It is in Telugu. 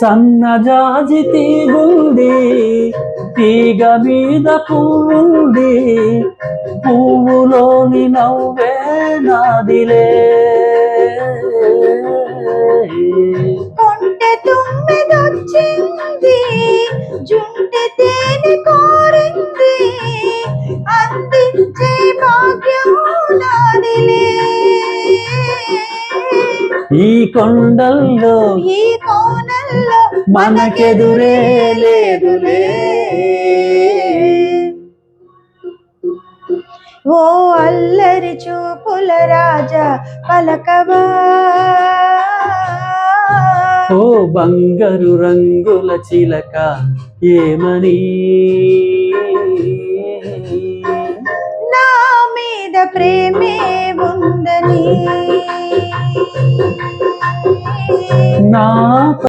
సన్నజాజి తీగుంది తీగ మీద పువ్వుంది పువ్వులోని నవ్వే నాదిలే. కొంటె తుమ్మిదొచ్చింది జుంటె తేనె కోరింది అందించే భాగ్యం నాదిలే. ఈ కొండల్లో ఈ కోనల్లో మనకెదురే లేదులే. ఓ అల్లరి చూపుల రాజా పలకవా. ఓ బంగారు రంగుల చిలక ఏమని? నా మీద ప్రేమే ఉందని నా